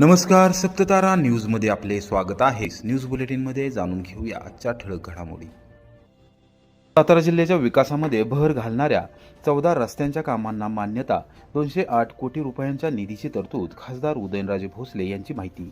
नमस्कार सप्ततारा न्यूजमध्ये आपले स्वागत आहे. न्यूज बुलेटिनमध्ये जाणून घेऊया आजच्या ठळक घडामोडी. सातारा जिल्ह्याच्या विकासामध्ये भर घालणाऱ्या चौदा रस्त्यांच्या कामांना मान्यता दोनशे आठ कोटी रुपयांच्या निधीची तरतूद खासदार उदयनराजे भोसले यांची माहिती.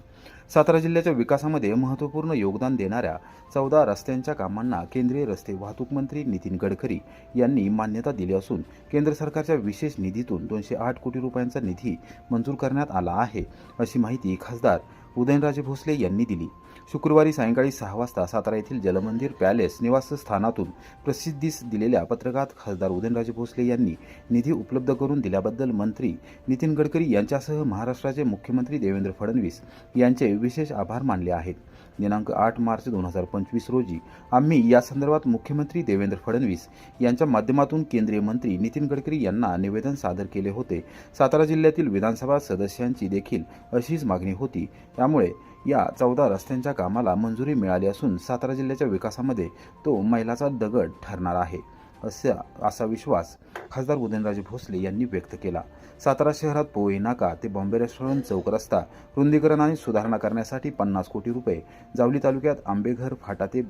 सातारा जिल्ह्याच्या विकासामध्ये महत्त्वपूर्ण योगदान देणाऱ्या चौदा रस्त्यांच्या कामांना केंद्रीय रस्ते वाहतूक मंत्री नितीन गडकरी यांनी मान्यता दिली असून केंद्र सरकारच्या विशेष निधीतून दोनशे आठ कोटी रुपयांचा निधी मंजूर करण्यात आला आहे अशी माहिती खासदार उदयनराजे भोसले यांनी दिली. शुक्रवारी सायंकाळी सहा वाजता सातारा येथील जलमंदिर पॅलेस निवासस्थानातून प्रसिद्धीस दिलेल्या पत्रकात खासदार उदयनराजे भोसले यांनी निधी उपलब्ध करून दिल्याबद्दल मंत्री नितीन गडकरी यांच्यासह महाराष्ट्राचे मुख्यमंत्री देवेंद्र फडणवीस यांचे विशेष आभार मानले आहेत. दिनांक आठ मार्च दोन हजार पंचवीस रोजी आम्ही या संदर्भात मुख्यमंत्री देवेंद्र फडणवीस यांच्या माध्यमातून केंद्रीय मंत्री नितीन गडकरी यांना निवेदन सादर केले होते. सातारा जिल्ह्यातील विधानसभा सदस्यांची देखील अशीच मागणी होती. त्यामुळे या चौदा रस्त्यांच्या कामाला मंजुरी मिळाली असून सातारा जिल्ह्याच्या विकासामध्ये तो मैलाचा दगड ठरणार आहे असा असा विश्वास खासदार उदयनराजे भोसले यांनी व्यक्त केला. सातारा शहरात पोहे नाका ते बॉम्बे रेस्टॉरंट चौक रस्ता रुंदीकरण आणि सुधारणा करण्यासाठी पन्नास कोटी रुपये जावली तालुक्यात आंबेघर फाटा ते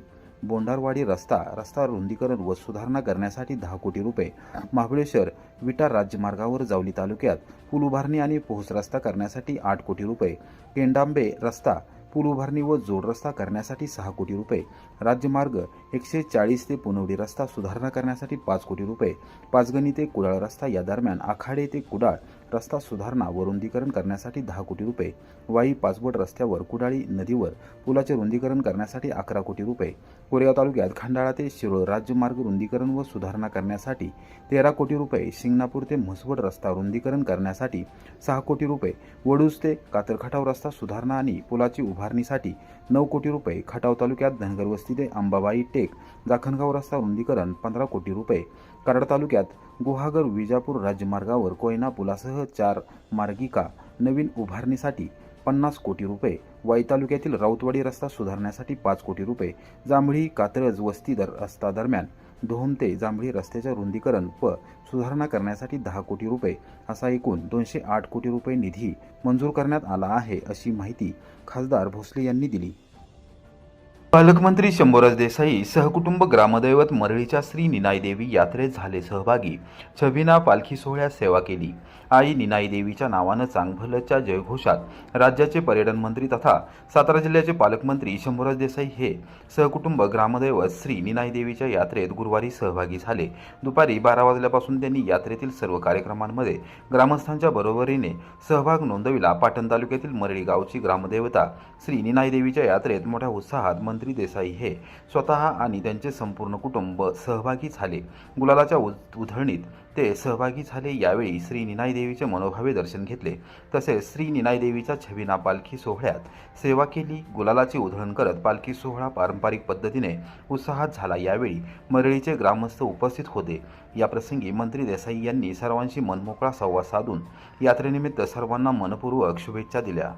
बोंडारवाडी रस्ता रस्ता रुंदीकरण व सुधारणा करण्यासाठी दहा कोटी रुपये. महाबळेश्वर विटा राज्यमार्गावर जावली तालुक्यात पूल उभारणी आणि पोहोच रस्ता करण्यासाठी आठ कोटी रुपये. केंडांबे रस्ता पूल उभारणी व जोड रस्ता करण्यासाठी सहा कोटी रुपये. राज्यमार्ग एकशे चाळीस ते पुनवडी रस्ता सुधारणा करण्यासाठी पाच कोटी रुपये. पाचगणी ते कुडाळ रस्ता या दरम्यान आखाडे ते कुडाळ रस्ता सुधारणा व रुंदीकरण करण्यासाठी दहा कोटी रुपये. वाई पाचबोट रस्त्यावर कुडाळी नदीवर पुलाचे रुंदीकरण करण्यासाठी अकरा कोटी रुपये. कोरेगाव तालुक्यात खंडाळा ते शिरोळ राज्यमार्ग रुंदीकरण व सुधारणा करण्यासाठी तेरा कोटी रुपये. शिंगणापूर ते म्हसवड रस्ता रुंदीकरण करण्यासाठी सहा कोटी रुपये. वडूज ते कातरखटाव रस्ता सुधारणा आणि पुलाची उभारणीसाठी नऊ कोटी रुपये खटाव तालुक्यात धनगर वस्ती ते अंबाबाई टेक जाखणगाव रस्ता रुंदीकरण पंधरा कोटी रुपये. कराड तालुक्यात गुहागर विजापूर राज्यमार्गावर कोयना पुलासह चार मार्गिका नवीन उभारणीसाठी पन्नास कोटी रुपये. वाई तालुक्यातील राऊतवाडी रस्ता सुधारण्यासाठी पाच कोटी रुपये. जांभळी कात्रज वस्ती दर रस्ता दरम्यान दोहम ते जांभळी रस्त्याच्या रुंदीकरण व सुधारणा करण्यासाठी दहा कोटी रुपये असा एकूण दोनशे आठ कोटी रुपये निधी मंजूर करण्यात आला आहे अशी माहिती खासदार भोसले यांनी दिली. पालकमंत्री शंभूराज देसाई सहकुटुंब ग्रामदैवत मरळीच्या श्री निनाई देवी यात्रेत झाले सहभागी. छबिना पालखी सोहळ्यात सेवा केली. आई निनाई देवीच्या नावानं चांगभलच्या जयघोषात राज्याचे पर्यटन मंत्री तथा सातारा जिल्ह्याचे पालकमंत्री शंभूराज देसाई हे सहकुटुंब ग्रामदैवत श्री निनाई देवीच्या यात्रेत गुरुवारी सहभागी झाले. दुपारी बारा वाजल्यापासून त्यांनी यात्रेतील सर्व कार्यक्रमांमध्ये ग्रामस्थांच्या बरोबरीने सहभाग नोंदविला. पाटण तालुक्यातील मरळी गावची ग्रामदेवता श्री निनाई देवीच्या यात्रेत मोठ्या उत्साहात मंत्री देसाई हे स्वतः आणि त्यांचे संपूर्ण कुटुंब सहभागी झाले. गुलालाच्या उध- उधळणीत ते सहभागी झाले. यावेळी श्री निनाई देवीचे मनोभावे दर्शन घेतले. तसेच श्री निनाई देवीच्या छबिना पालखी सोहळ्यात सेवा केली. गुलालाची उधळण करत पालखी सोहळा पारंपरिक पद्धतीने उत्साहात झाला. यावेळी मरळीचे ग्रामस्थ उपस्थित होते. याप्रसंगी मंत्री देसाई यांनी सर्वांशी मनमोकळा संवाद साधून यात्रेनिमित्त सर्वांना मनपूर्वक शुभेच्छा दिल्या.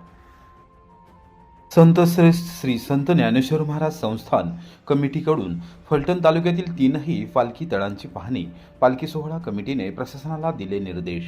संत श्रेष्ठ श्री संत ज्ञानेश्वर महाराज संस्थान कमिटीकडून फलटण तालुक्यातील तीनही पालखी तळांची पाहणी पालखी सोहळा कमिटीने प्रशासनाला दिले निर्देश.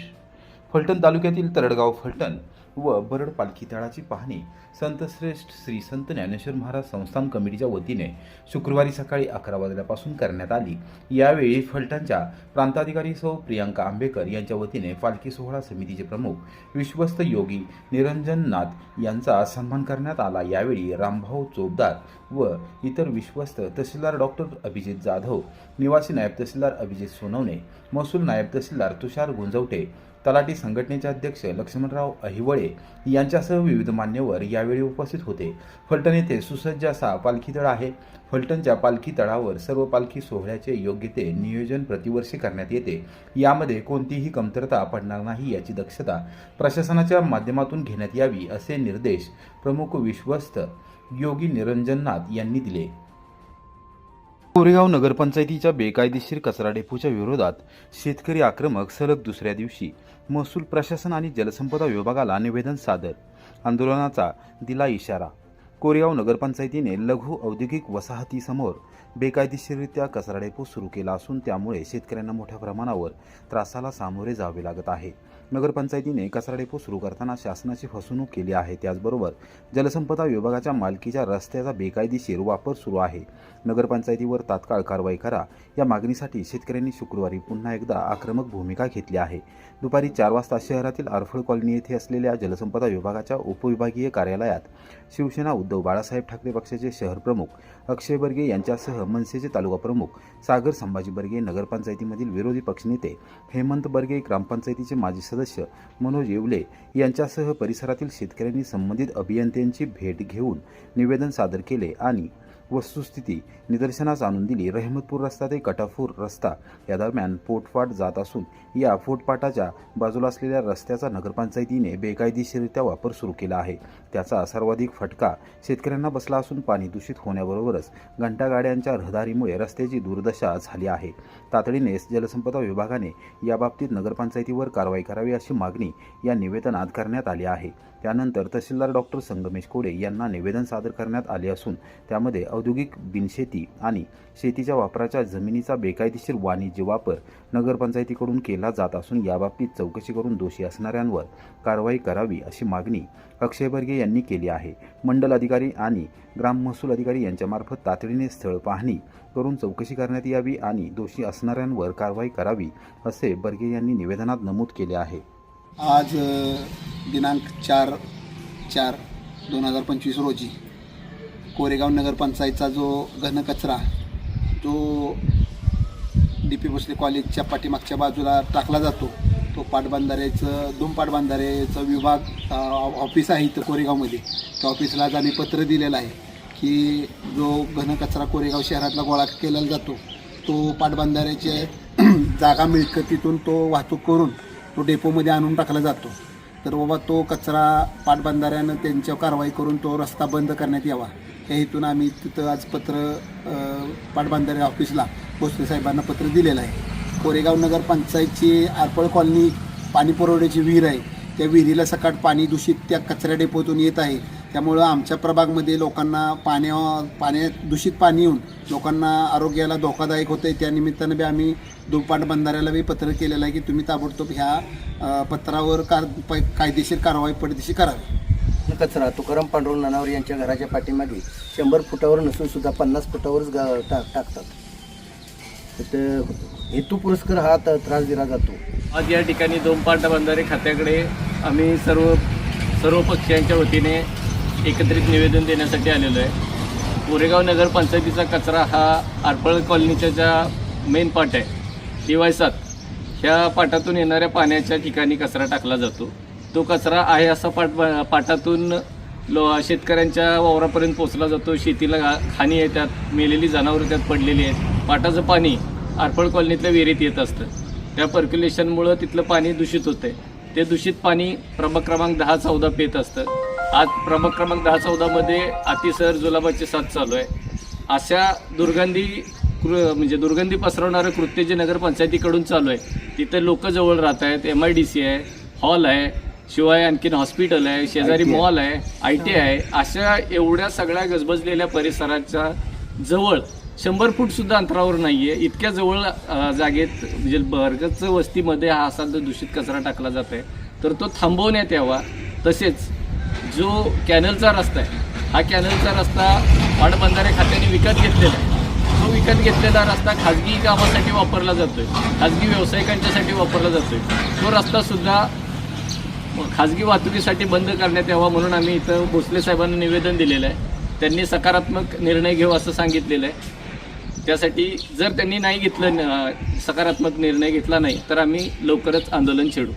फलटण तालुक्यातील तरडगाव फलटण व बरड पालखी तळाची पाहणी संतश्रेष्ठ श्री संत ज्ञानेश्वर महाराज संस्थान कमिटीच्या वतीने शुक्रवारी सकाळी अकरा वाजल्यापासून करण्यात आली. यावेळी फलटणच्या प्रांताधिकारी सौ प्रियांका आंबेकर यांच्या वतीने पालखी सोहळा समितीचे प्रमुख विश्वस्त योगी निरंजन नाथ यांचा सन्मान करण्यात आला. यावेळी रामभाऊ चोपदार व इतर विश्वस्त तहसीलदार डॉक्टर अभिजित जाधव निवासी नायब तहसीलदार अभिजित सोनवणे महसूल नायब तहसीलदार तुषार गुंजवटे तलाठी संघटनेचे अध्यक्ष लक्ष्मणराव अहिवळे यांच्यासह विविध मान्यवर यावेळी उपस्थित होते. फलटण येथे सुसज्ज असा पालखी तळ आहे. फलटणच्या पालखी तळावर सर्व पालखी सोहळ्याचे योग्य ते नियोजन प्रतिवर्षी करण्यात येते. यामध्ये कोणतीही कमतरता पडणार नाही याची दक्षता प्रशासनाच्या माध्यमातून घेण्यात यावी असे निर्देश प्रमुख विश्वस्त योगी निरंजननाथ यांनी दिले. कोरेगाव नगरपंचायतीच्या बेकायदेशीर कचरा डेपोच्या विरोधात शेतकरी आक्रमक सलग दुसऱ्या दिवशी महसूल प्रशासन आणि जलसंपदा विभागाला निवेदन सादर. आंदोलनाचा दिला इशारा. कोरेगाव नगरपंचायतीने लघु औद्योगिक वसाहतीसमोर बेकायदेशीररित्या कचरा डेपो सुरू केला असून त्यामुळे शेतकऱ्यांना मोठ्या प्रमाणावर त्रासाला सामोरे जावे लागत आहे. नगरपंचायतीने कचरा डेपो सुरू करताना शासनाची फसवणूक केली आहे. त्याचबरोबर जलसंपदा विभागाच्या मालकीच्या रस्त्याचा बेकायदेशीर वापर सुरू आहे. नगरपंचायतीवर तात्काळ कारवाई करा. या मागणीसाठी शेतकऱ्यांनी शुक्रवारी पुन्हा एकदा आक्रमक भूमिका घेतली आहे. दुपारी चार वाजता शहरातील आरफळ कॉलनी येथे असलेल्या जलसंपदा विभागाच्या उपविभागीय कार्यालयात शिवसेना उद्धव बाळासाहेब ठाकरे पक्षाचे शहर प्रमुख अक्षय बर्गे यांच्यासह मनसेचे तालुका प्रमुख सागर संभाजी बर्गे नगरपंचायतीमधील विरोधी पक्षनेते हेमंत बर्गे ग्रामपंचायतीचे माजी सदस्य मनोज येवले यांच्यासह परिसरातील शेतकऱ्यांनी संबंधित अभियंत्यांची भेट घेऊन निवेदन सादर केले आणि वस्तुस्थिती. निदर्शनास आणून दिली रहमतपूर रस्ता ते कटाफूर रस्ता. या दरम्यान पोटपाट जात असून या फोटपाटाच्या बाजूला असलेल्या रस्त्याचा नगरपंचायतीने बेकायदेशीररित्या वापर सुरू केला आहे. त्याचा सर्वाधिक फटका शेतकऱ्यांना बसला असून पाणी दूषित होण्याबरोबरच घंटागाड्यांच्या रहदारीमुळे रस्त्याची दुर्दशा झाली आहे. तातडीने जलसंपदा विभागाने याबाबतीत नगरपंचायतीवर कारवाई करावी अशी मागणी या निवेदनात करण्यात आली आहे. त्यानंतर तहसीलदार डॉक्टर संगमेश कोडे यांना निवेदन सादर करण्यात आले असून त्यामध्ये औद्योगिक बिनशेती आणि शेतीच्या वापराच्या जमिनीचा बेकायदेशीर वाणिज्य वापर नगरपंचायतीकडून केला जात असून याबाबतीत चौकशी करून दोषी असणाऱ्यांवर कारवाई करावी अशी मागणी अक्षय बर्गे यांनी केली आहे. मंडल अधिकारी आणि ग्राम महसूल अधिकारी यांच्यामार्फत तातडीने स्थळ पाहणी करून चौकशी करण्यात यावी आणि दोषी असणाऱ्यांवर कारवाई करावी असे बर्गे यांनी निवेदनात नमूद केले आहे. आज दिनांक चार चार दोन हजार पंचवीस रोजी कोरेगाव नगरपंचायतचा जो घनकचरा जो डी पी भोसले कॉलेजच्या पाठीमागच्या बाजूला टाकला जातो तो पाटबंधारेचं दोन पाटबंधारेचं विभाग ऑफिस आहे इथं कोरेगावमध्ये. त्या ऑफिसला आज आम्ही पत्र दिलेलं आहे की जो घनकचरा कोरेगाव शहरातला गोळा केलेला जातो तो पाटबंधाऱ्याचे जागा मिळकतीतून तो वाहतूक करून तो डेपोमध्ये आणून टाकला जातो. तर बाबा तो कचरा पाटबंधाऱ्यानं त्यांच्यावर कारवाई करून तो रस्ता बंद करण्यात यावा. या हेतून आम्ही तिथं आज पत्र पाटबंधारे ऑफिसला भोसले साहेबांना पत्र दिलेलं आहे. कोरेगाव नगरपंचायतची आरपळ कॉलनी पाणी पुरवठ्याची विहीर आहे. त्या विहिरीला सकाळ पाणी दूषित त्या कचऱ्या डेपोतून येत आहे. त्यामुळं आमच्या प्रभागमध्ये लोकांना पाण्या पाण्यात दूषित पाणी येऊन लोकांना आरोग्याला धोकादायक होतं आहे त्या निमित्तानं बी आम्ही दुपाट बंधाऱ्याला बी पत्र केलेलं आहे की तुम्ही ताबडतोब ह्या पत्रावर कार प- कायदेशीर कारवाई पडदेशी करावी. कचरा तुकाराम पांडुरंग नानावर यांच्या घराच्या पाठीमागे शंभर फुटावर नसून सुद्धा पन्नास फुटावरच गा टा टाकतात. तर हेतू पुरस्कार हा त- त्रास दिला जातो. आज या ठिकाणी दोन पाटा बंधारे खात्याकडे आम्ही सर्व सर्व पक्षांच्या वतीने एकत्रित निवेदन देण्यासाठी आलेलो आहे. कोरेगाव नगर पंचायतीचा कचरा हा आरपळ कॉलनीच्या ज्या मेन पाट आहे डी वाय सात ह्या पाटातून येणाऱ्या पाण्याच्या ठिकाणी कचरा टाकला जातो. तो कचरा आहे असा पाट पाटातून लो शेतकऱ्यांच्या वावरापर्यंत पोचला जातो. शेतीला खाणी हानी आहे त्यात मेलेली जनावरं त्यात पडलेली आहेत. पाटाचं पाणी आरपळ कॉलनीतल्या विहिरीत येत असतं. त्या पर्क्युलेशनमुळं तिथलं पाणी दूषित होतं ते दूषित पाणी प्रभाग क्रमांक दहा चौदा पेत असतं. आज प्रभाग क्रमांक दहा चौदामध्ये अतिसर जुलाबाची साथ चालू आहे. अशा दुर्गंधी कृ म्हणजे दुर्गंधी पसरवणारं कृत्य जे नगरपंचायतीकडून चालू आहे तिथे लोक जवळ राहत आहेत. एम आय डी सी आहे हॉल आहे शिवाय आणखीन हॉस्पिटल आहे शेजारी मॉल आहे आय टी आहे. अशा एवढ्या सगळ्या गजबजलेल्या परिसराच्या जवळ शंभर फूट सुद्धा अंतरावर नाहीये. इतक्या जवळ जागेत म्हणजे बर्गच वस्तीमध्ये हा असा दूषित कचरा टाकला जात आहे तर तो थांबवण्यात यावा. तसेच जो कॅनलचा रस्ता आहे हा कॅनलचा रस्ता पाटबंधारे खात्याने विकत घेतलेला आहे. तो विकत घेतलेला रस्ता खाजगी कामासाठी वापरला जातो आहे खाजगी व्यावसायिकांच्यासाठी वापरला जातो आहे तो रस्तासुद्धा खाजगी वाहतुकीसाठी बंद करण्यात यावा म्हणून आम्ही इथं भोसले साहेबांना निवेदन दिलेलं आहे. त्यांनी सकारात्मक निर्णय घेऊ असं सांगितलेलं आहे. त्यासाठी जर त्यांनी नाही घेतलं न- सकारात्मक निर्णय घेतला नाही तर आम्ही लवकरच आंदोलन छेडू.